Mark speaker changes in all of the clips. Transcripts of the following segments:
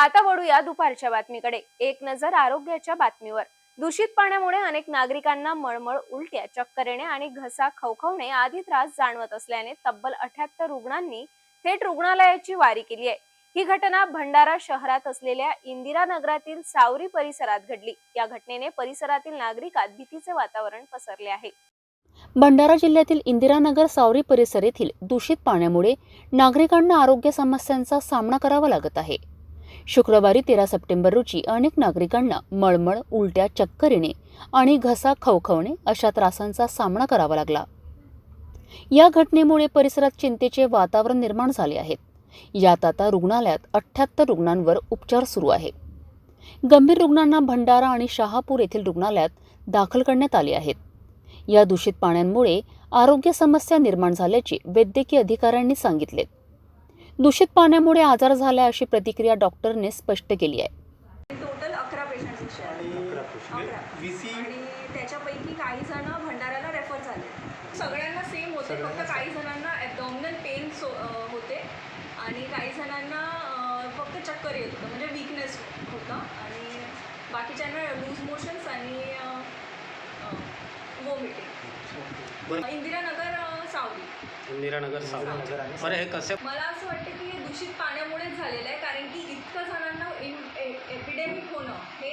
Speaker 1: आता वळूया दुपारच्या बातमीकडे. एक नजर आरोग्याच्या बातमीवर. दूषित पाण्यामुळे अनेक नागरिकांना मळमळ उलट्या चक्कर येणे आणि घसा खवखवणे आदी त्रास जाणवत असल्याने तब्बल अठ्याहत्तर रुग्णांनी थेट रुग्णालयाची वारी केली आहे. ही घटना भंडारा शहरात असलेल्या इंदिरा नगरातील सावरी परिसरात घडली. या घटनेने परिसरातील नागरिकात भीतीचे वातावरण पसरले आहे.
Speaker 2: भंडारा जिल्ह्यातील इंदिरानगर सावरी परिसर येथील दूषित पाण्यामुळे नागरिकांना आरोग्य समस्यांचा सामना करावा लागत आहे. शुक्रवारी तेरा सप्टेंबर रोजी अनेक नागरिकांना मळमळ उलट्या चक्कर येणे आणि घसा खवखवणे अशा त्रासांचा सामना करावा लागला. या घटनेमुळे परिसरात चिंतेचे वातावरण निर्माण झाले आहेत यात आता रुग्णालयात अठ्ठ्याहत्तर रुग्णांवर उपचार सुरू आहे. गंभीर रुग्णांना भंडारा आणि शहापूर येथील रुग्णालयात दाखल करण्यात आले आहेत या दूषित पाण्यामुळे आरोग्य समस्या निर्माण झाल्याचे वैद्यकीय अधिकाऱ्यांनी सांगितले. दूषित पाण्यामुळे आजार झाला अशी प्रतिक्रिया डॉक्टरने स्पष्ट केली आहे.
Speaker 3: टोटल अकरा
Speaker 4: वीसी
Speaker 3: आणि त्याच्यापैकी काही जण भंडाऱ्याला रेफर झाले. सगळ्यांना सेम होते फक्त काही जणांना ॲबडॉमिनल पेन होते आणि काही जणांना फक्त चक्कर येत होतं म्हणजे विकनेस होता. आणि बाकीच्यांना लूज मोशन्स आणि वोमिटिंग इंदिरानगर सावली.
Speaker 4: इंदिरानगर बरं हे कसे
Speaker 3: मला असं वाटतं की हे दूषित पाण्यामुळेच झालेलं आहे कारण की इतकं जणांना इन एपिडेमिक होणं हे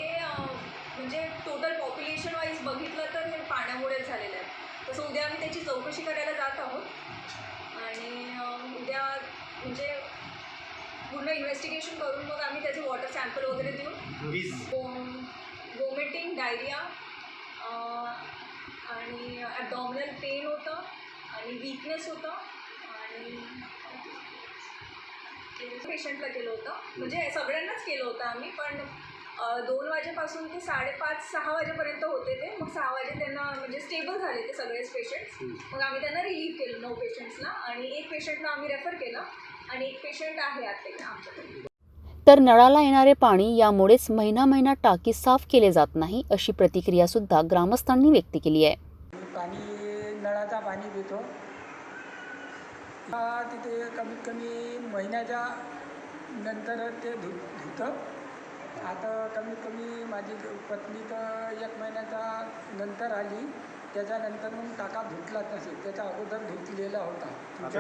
Speaker 3: म्हणजे टोटल पॉप्युलेशन वाईज बघितलं तर हे पाण्यामुळेच झालेलं आहे. तसं उद्या आम्ही त्याची चौकशी करायला जात आहोत. आणि उद्या म्हणजे पूर्ण इन्व्हेस्टिगेशन करून मग आम्ही त्याचे वॉटर सॅम्पल वगैरे देऊन वोमिटिंग डायरिया आणि ॲबडॉमिनल पेन होतं. आणि वीकनेस होतं आणि पेशंटला केलं होतं. म्हणजे सगळ्यांनाच केलं होतं आम्ही पण दोन वाजेपासून ते साडेपाच सहा वाजेपर्यंत होते ते. मग सहा वाजे त्यांना म्हणजे स्टेबल झाले ते सगळेच पेशंट्स मग आम्ही त्यांना रिलीव्ह केलं नऊ पेशंट्सला आणि एक पेशंटला आम्ही रेफर केलं आणि एक पेशंट आहे आता आमच्याकडे.
Speaker 2: तर नळाला येणारे पाणी यामुळेच महिना महिना टाकी साफ केले जात नाही अशी प्रतिक्रिया सुद्धा ग्रामस्थांनी व्यक्त केली आहे.
Speaker 5: पाणी नळाचा पाणी पितो. हा तिथे कमीत कमी महिन्याच्या नंतर ते धु धुतं. आता कमीत कमी माझी पत्नी तर एक महिन्याचा नंतर आली. त्याच्यानंतर मग टाका धुतलाच नसेल त्याच्या अगोदर धुतलेला होता.